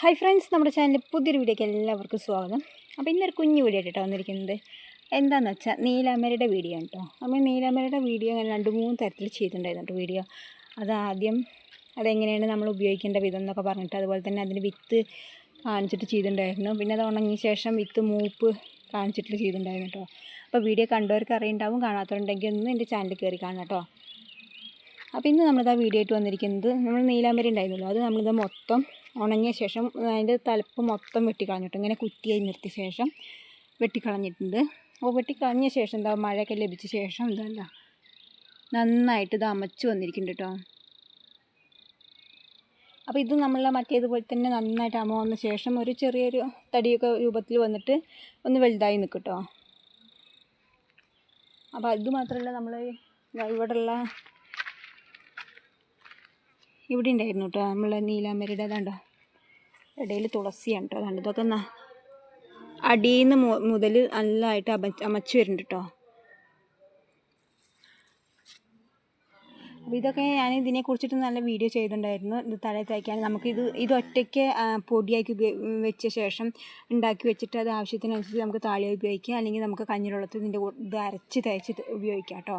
Hi friends നമ്മുടെ ചാനലിൽ പുതിയൊരു വീഡിയോയ്ക്ക് എല്ലാവർക്കും സ്വാഗതം. അപ്പോൾ ഇന്നൊരു കുഞ്ഞു വീഡിയോ കേട്ടോ വന്നിരിക്കുന്നത്. എന്താണെന്ന് വെച്ചാൽ നീലാമരയുടെ വീഡിയോ കേട്ടോ നമ്മൾ നീലാമരയുടെ വീഡിയോ അങ്ങനെ രണ്ട് മൂന്ന് തരത്തിൽ ചെയ്തിട്ടുണ്ടായിരുന്നു കേട്ടോ വീഡിയോ. അത് ആദ്യം അതെങ്ങനെയാണ് നമ്മൾ ഉപയോഗിക്കേണ്ട വിധം എന്നൊക്കെ പറഞ്ഞിട്ട് അതുപോലെ തന്നെ അതിന് വിത്ത് കാണിച്ചിട്ട് ചെയ്തിട്ടുണ്ടായിരുന്നു. പിന്നെ അത് ഉണങ്ങിയ ശേഷം വിത്ത് മൂപ്പ് കാണിച്ചിട്ട് ചെയ്തിട്ടുണ്ടായിരുന്നു കേട്ടോ അപ്പോൾ വീഡിയോ കണ്ടവർക്ക് അറിയുണ്ടാവും കാണാത്തവരുണ്ടെങ്കിൽ ഒന്ന് എന്റെ ചാനൽ കയറി കാണാം കേട്ടോ അപ്പോൾ ഇന്ന് നമ്മളിതാ വീഡിയോ ആയിട്ട് വന്നിരിക്കുന്നത് നമ്മൾ നീലാമ്പരി ഉണ്ടായിരുന്നല്ലോ. അത് നമ്മളിത് മൊത്തം ഉണങ്ങിയ ശേഷം അതിന്റെ തലപ്പ് മൊത്തം വെട്ടിക്കളഞ്ഞിട്ട്. ഇങ്ങനെ കുറ്റിയായി നിർത്തിയ ശേഷം വെട്ടിക്കളഞ്ഞിട്ടുണ്ട്. അപ്പോൾ വെട്ടിക്കളഞ്ഞ ശേഷം എന്താ മഴയൊക്കെ ലഭിച്ച ശേഷം ഇതല്ല നന്നായിട്ട് ഇത് അമച്ച് വന്നിരിക്കുന്നുണ്ട് കേട്ടോ. അപ്പോൾ ഇത് നമ്മൾ മറ്റേതുപോലെ തന്നെ നന്നായിട്ട് അമ വന്ന ശേഷം ഒരു ചെറിയൊരു തടിയൊക്കെ രൂപത്തിൽ വന്നിട്ട് ഒന്ന് വലുതായി നിൽക്കും കേട്ടോ. അപ്പോൾ ഇത് മാത്രമല്ല നമ്മൾ ഇവിടെയുള്ള ഇവിടെ ഉണ്ടായിരുന്നു കേട്ടോ നമ്മളെ നീലാമ്പരിയുടെ അതാണ്ടോ ഇടയിൽ തുളസിയാണ് കേട്ടോ അതാണ്ട് ഇതൊക്കെ അടിയിൽ നിന്ന് മുതൽ നല്ലതായിട്ട് അമച്ച് അമച്ച് വരുന്നുണ്ട് കേട്ടോ അപ്പോൾ ഇതൊക്കെ ഞാൻ ഇതിനെ കുറിച്ചിട്ട് നല്ല വീഡിയോ ചെയ്തിട്ടുണ്ടായിരുന്നു. ഇത് തലയിൽ തയ്ക്കാൻ നമുക്ക് ഇത് ഇത് ഒറ്റയ്ക്ക് പൊടിയാക്കി വെച്ച ശേഷം ഉണ്ടാക്കി വെച്ചിട്ട് അത് ആവശ്യത്തിനനുസരിച്ച് നമുക്ക് താളി ഉപയോഗിക്കാം. അല്ലെങ്കിൽ നമുക്ക് കഞ്ഞിവെള്ളത്തിൽ ഇതിന്റെ ഇത് അരച്ച് തേച്ച് ഉപയോഗിക്കാം കേട്ടോ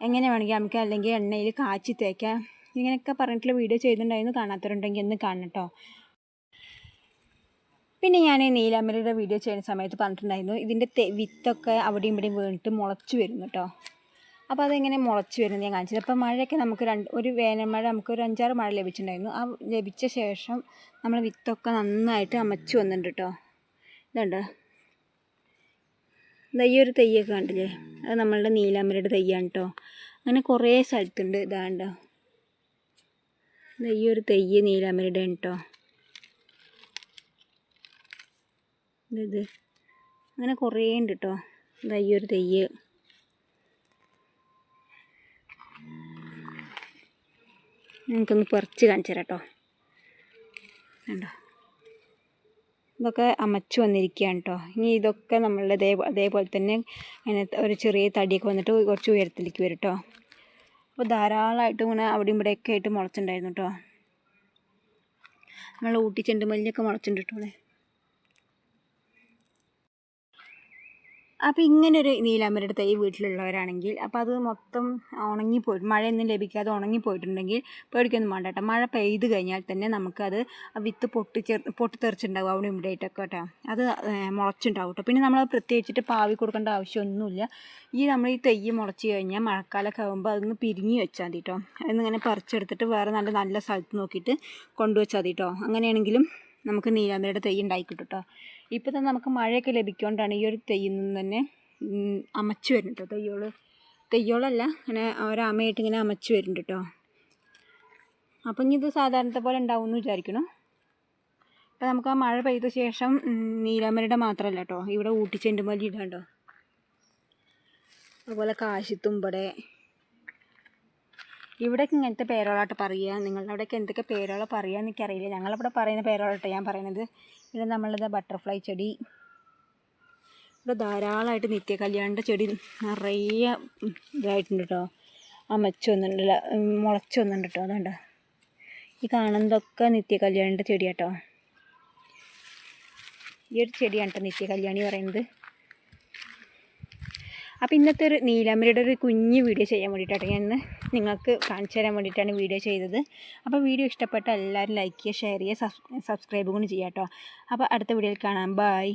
എങ്ങനെ വേണമെങ്കിൽ നമുക്ക് അല്ലെങ്കിൽ എണ്ണയിൽ കാച്ചി തേക്കാം. ഇങ്ങനെയൊക്കെ പറഞ്ഞിട്ടുള്ള വീഡിയോ ചെയ്തിട്ടുണ്ടായിരുന്നു. കാണാത്തവരുണ്ടെങ്കിൽ ഒന്ന് കാണട്ടോ പിന്നെ ഞാൻ നീലാമ്പലയുടെ വീഡിയോ ചെയ്യുന്ന സമയത്ത് പറഞ്ഞിട്ടുണ്ടായിരുന്നു. ഇതിന്റെ വിത്തൊക്കെ അവിടെയും ഇവിടെയും വീണിട്ട് മുളച്ച് വരുന്നു കേട്ടോ അപ്പോൾ അതെങ്ങനെ മുളച്ച് വരുന്നത് ഞാൻ കാണിച്ചത് അപ്പോൾ മഴയൊക്കെ നമുക്ക് രണ്ട് ഒരു വേനൽ മഴ നമുക്ക് ഒരു അഞ്ചാറ് മഴ ലഭിച്ചിട്ടുണ്ടായിരുന്നു. ആ ലഭിച്ച ശേഷം നമ്മൾ വിത്തൊക്കെ നന്നായിട്ട് അമച്ച് വന്നിട്ടുണ്ട് കേട്ടോ ഇതുണ്ട്. ദാ ഈ ഒരു തെയ്യൊക്കെ കണ്ടില്ലേ? അത് നമ്മളുടെ നീലാമ്പലയുടെ തെയ്യാണ് കേട്ടോ അങ്ങനെ കുറേ സ്ഥലത്തുണ്ട്. ഇതാണ്ടോ ഈ ഒരു തെയ്യ് നീലാമ്പരയുടെ ആണ് കേട്ടോ ഇത്. അങ്ങനെ കുറേ ഉണ്ട് കേട്ടോ ഇതാ ഈ ഒരു തെയ്യ്. നിങ്ങൾക്കൊന്ന് പറിച്ച് കാണിച്ചു തരാം കേട്ടോ കണ്ടോ? ഇതൊക്കെ അമച്ചു വന്നിരിക്കുകയാണ് കേട്ടോ ഇനി ഇതൊക്കെ നമ്മളുടെ അതേ അതേപോലെ തന്നെ ഒരു ചെറിയ തടിയൊക്കെ വന്നിട്ട് കുറച്ച് ഉയരത്തിലേക്ക് വരും കേട്ടോ അപ്പോൾ ധാരാളമായിട്ട് ഇങ്ങനെ അവിടെയും ഇവിടെയൊക്കെ ആയിട്ട് മുളച്ചിട്ടുണ്ടായിരുന്നു കേട്ടോ. നമ്മൾ ഊട്ടി ചെണ്ടുമല്ലിയൊക്കെ മുളച്ചിട്ടുണ്ട് കേട്ടോ അപ്പോൾ ഇങ്ങനൊരു നീലാമ്പരയുടെ തൈ വീട്ടിലുള്ളവരാണെങ്കിൽ അപ്പോൾ അത് മൊത്തം ഉണങ്ങിപ്പോയിട്ട് മഴയൊന്നും ലഭിക്കാതെ ഉണങ്ങിപ്പോയിട്ടുണ്ടെങ്കിൽ പേടിക്കൊന്നും വേണ്ട കേട്ടോ. മഴ പെയ്ത് കഴിഞ്ഞാൽ തന്നെ നമുക്കത് വിത്ത് പൊട്ടി ചേർ പൊട്ടിത്തെറിച്ചിട്ടുണ്ടാവും അവിടെ ഇവിടെ ആയിട്ടൊക്കെ കേട്ടോ. അത് മുളച്ചുണ്ടാവും കേട്ടോ. പിന്നെ നമ്മൾ പ്രത്യേകിച്ചിട്ട് പാവി കൊടുക്കേണ്ട ആവശ്യമൊന്നുമില്ല. ഈ നമ്മൾ ഈ തൈ മുളച്ച് കഴിഞ്ഞാൽ മഴക്കാലമൊക്കെ ആകുമ്പോൾ അതൊന്ന് പിരിഞ്ഞ് വെച്ചാൽ മതി കേട്ടോ. അതിന്നിങ്ങനെ പറിച്ചെടുത്തിട്ട് വേറെ നല്ല നല്ല സ്ഥലത്ത് നോക്കിയിട്ട് കൊണ്ടുവച്ചാൽ മതി കേട്ടോ. അങ്ങനെയാണെങ്കിലും നമുക്ക് നീലാമ്പരയുടെ തൈ ഉണ്ടായി കിട്ടും കേട്ടോ ഇപ്പോൾ തന്നെ നമുക്ക് മഴയൊക്കെ ലഭിക്കൊണ്ടാണ് ഈ ഒരു തെയ്യിൽ നിന്ന് തന്നെ അമച്ചു വരുന്നുണ്ട് കേട്ടോ തെയ്യോൾ തെയ്യോളല്ല ഇങ്ങനെ ഒരമയായിട്ട് ഇങ്ങനെ അമച്ചു വരുന്നുണ്ട് കേട്ടോ. അപ്പം ഇനി ഇത് സാധാരണത്തെ പോലെ ഉണ്ടാവും എന്ന് വിചാരിക്കണം അപ്പം നമുക്ക് ആ മഴ പെയ്ത ശേഷം ഉം, നീലാമ്പരയുടെ മാത്രമല്ല കേട്ടോ. ഇവിടെ ഊട്ടിച്ചെണ്ടുമല്ലി ഇടാണ്ടോ അതുപോലെ കാശിത്തുമ്പടെ ഇവിടെയൊക്കെ ഇങ്ങനത്തെ പേരോളാട്ട് പറയുക. നിങ്ങളുടെ അവിടെയൊക്കെ എന്തൊക്കെ പേരോളം പറയുക എനിക്കറിയില്ല. ഞങ്ങളിവിടെ പറയുന്ന പേരോളാട്ടോ ഞാൻ പറയുന്നത്. ഇവിടെ നമ്മളിത് ബട്ടർഫ്ലൈ ചെടി. ഇവിടെ ധാരാളമായിട്ട് നിത്യ കല്യാണിന്റെ ചെടി നിറയെ ഇതായിട്ടുണ്ട് കേട്ടോ അമച്ച് വന്നിട്ടുണ്ടല്ല മുളച്ച് വന്നിട്ടുണ്ട് കേട്ടോ അതുകൊണ്ട്. ഈ കാണുന്നതൊക്കെ നിത്യ കല്യാണിന്റെ ചെടിയാട്ടോ. ഈ ഒരു ചെടിയാണ് കേട്ടോ നിത്യ കല്യാണി പറയുന്നത്. അപ്പോൾ ഇന്നത്തെ ഒരു നീലാമ്പരിയുടെ ഒരു കുഞ്ഞ് വീഡിയോ ചെയ്യാൻ വേണ്ടിയിട്ടാണ് ഞാൻ ഇന്ന് നിങ്ങൾക്ക് കാണിച്ചു തരാൻ വേണ്ടിയിട്ടാണ് വീഡിയോ ചെയ്തത്. അപ്പോൾ വീഡിയോ ഇഷ്ടപ്പെട്ട എല്ലാവരും ലൈക്ക് ചെയ്യുക ഷെയർ ചെയ്യുക സബ്സ്ക്രൈബ് കൊണ്ട് ചെയ്യാം കേട്ടോ അപ്പോൾ അടുത്ത വീഡിയോയിൽ കാണാം. ബൈ